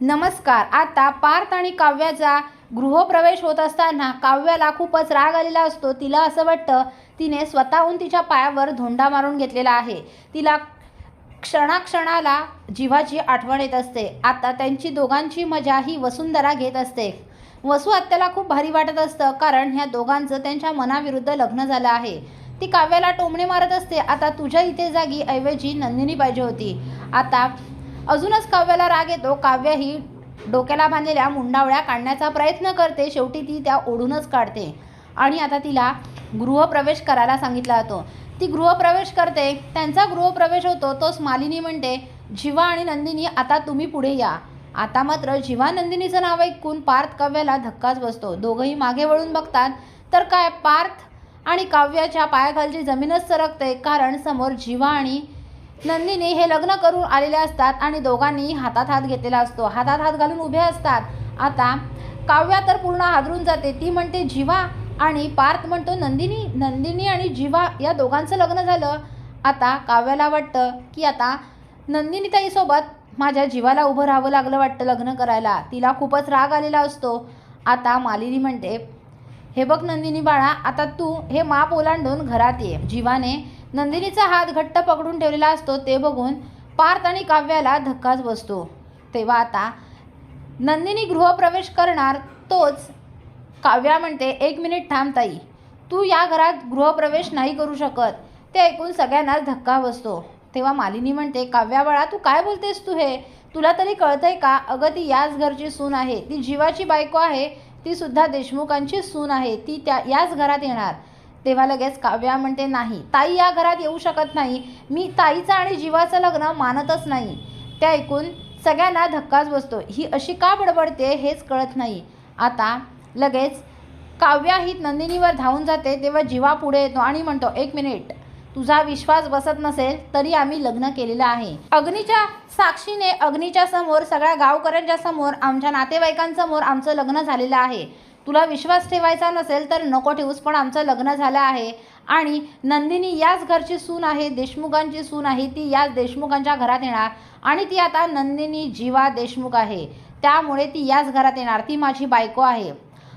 नमस्कार. आता पार्थ आणि काव्याचा गृहप्रवेश होत असताना काव्याला खूपच राग आलेला असतो. तिला असं वाटतं तिने स्वतःहून तिच्या पायावर धोंडा मारून घेतलेला आहे. तिला क्षणाक्षणाला जीवाची आठवण येत असते. आता त्यांची दोघांची मजा ही वसुंधरा घेत असते. वसू आत्याला खूप भारी वाटत असतं कारण ह्या दोघांचं त्यांच्या मनाविरुद्ध लग्न झालं आहे. ती काव्याला टोमणे मारत असते. आता तुझ्या इथे जागी ऐवजी नंदिनी पाहिजे होती. आता अजूनच काव्याला राग येतो. काव्य ही डोक्याला बांधलेल्या मुंडावळ्या काढण्याचा प्रयत्न करते. शेवटी ती त्या ओढूनच काढते. आणि आता तिला गृहप्रवेश करायला सांगितला जातो. ती गृहप्रवेश करते. त्यांचा गृहप्रवेश होतो. तोच मालिनी म्हणते जिवा आणि नंदिनी आता तुम्ही पुढे या. आता मात्र जीवा नंदिनीचं नाव ऐकून पार्थ काव्याला धक्काच बसतो. दोघंही मागे वळून बघतात. तर काय? पार्थ आणि काव्याच्या पायाखालची जमीनच सरकते. कारण समोर जिवा आणि नंदिनी हे लग्न करून आलेले असतात आणि दोघांनी हातात हात घेतलेला असतो. हातात हात घालून उभे असतात. आता काव्या तर पूर्ण हादरून जाते. ती म्हणते जीवा आणि पार्थ म्हणतो नंदिनी. नंदिनी आणि जीवा या दोघांचं लग्न झालं. आता काव्याला वाटतं की आता नंदिनी ताईसोबत माझ्या जीवाला उभं राहावं लागलं वाटतं लग्न करायला. तिला खूपच राग आलेला असतो. आता मालिनी म्हणते हे बघ नंदिनी बाळा आता तू हे माप ओलांडून घरात ये. जीवाने नंदिनीचा हात घट्ट पकडून ठेवलेला असतो ते बघून पार्थ आणि काव्याला धक्काच बसतो. तेव्हा आता नंदिनी गृहप्रवेश करणार तोच काव्या म्हणते एक मिनिट थांब ताई तू या घरात गृहप्रवेश नाही करू शकत. ते ऐकून सगळ्यांनाच धक्का बसतो. तेव्हा मालिनी म्हणते काव्या बाळा तू काय बोलतेस तू हे? तुला तरी कळतंय का? अगं ती याच घरची सून आहे. ती जीवाची बायको आहे. ती सुद्धा देशमुखांची सून आहे. ती त्या याच घरात येणार. तेव्हा लगेच काव्या म्हणते नाही ताई या घरात येऊ शकत नाही. मी ताईचं आणि जीवाचं लग्न मानतच नाही. ते ऐकून सगळ्यांना धक्काच बसतो. ही अशी का बडबडते हेच कळत नाही. आता लगेच काव्या ही नंदिनीवर धावून जाते तेव्हा जीवा पुढे येतो आणि म्हणतो एक मिनिट तुझा विश्वास बसत नसेल तरी आम्ही लग्न केलेलं आहे. अग्नीच्या साक्षीने अग्नीच्या समोर सगळ्या गावकऱ्यांच्या समोर आमच्या नातेवाईकांसमोर आमचं लग्न झालेलं आहे. तुला विश्वास ठेवायचा नसेल तर नको ठेवूस पण आमचं लग्न झालं आहे. आणि नंदिनी याच घरची सून आहे देशमुखांची सून आहे ती याच देशमुखांच्या घरात येणार. आणि ती आता नंदिनी जीवा देशमुख आहे. त्यामुळे ती याच घरात येणार ती माझी बायको आहे.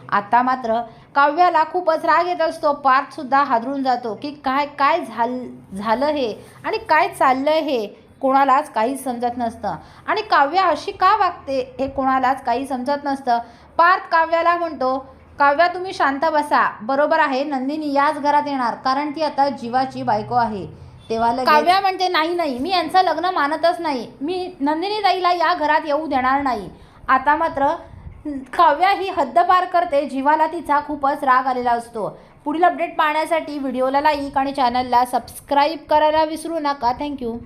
आता मात्र काव्याला खूपच राग येत असतो पार्थसुद्धा हादरून जातो की काय काय झाल झालं हे? आणि काय चाललं हे? कोणालाच काही समजत नसतं. आणि काव्य अशी का वागते हे कोणालाच काही समजत नसतं. पार्थ काव्याला म्हणतो काव्या तुम्ही शांत बसा. बरोबर आहे नंदिनी याच घरात येणार. कारण ती आता जीवाची बायको आहे. तेव्हा काव्या म्हणते नाही नाही मी यांचं लग्न मानतच नाही. मी नंदिनी ताईला या घरात येऊ देणार नाही. आता मात्र काव्या ही हद्द पार करते. जीवाला तिचा खूपच राग आलेला असतो. पुढील अपडेट पाहण्यासाठी व्हिडिओला लाईक आणि चॅनलला सबस्क्राईब करायला विसरू नका. थँक्यू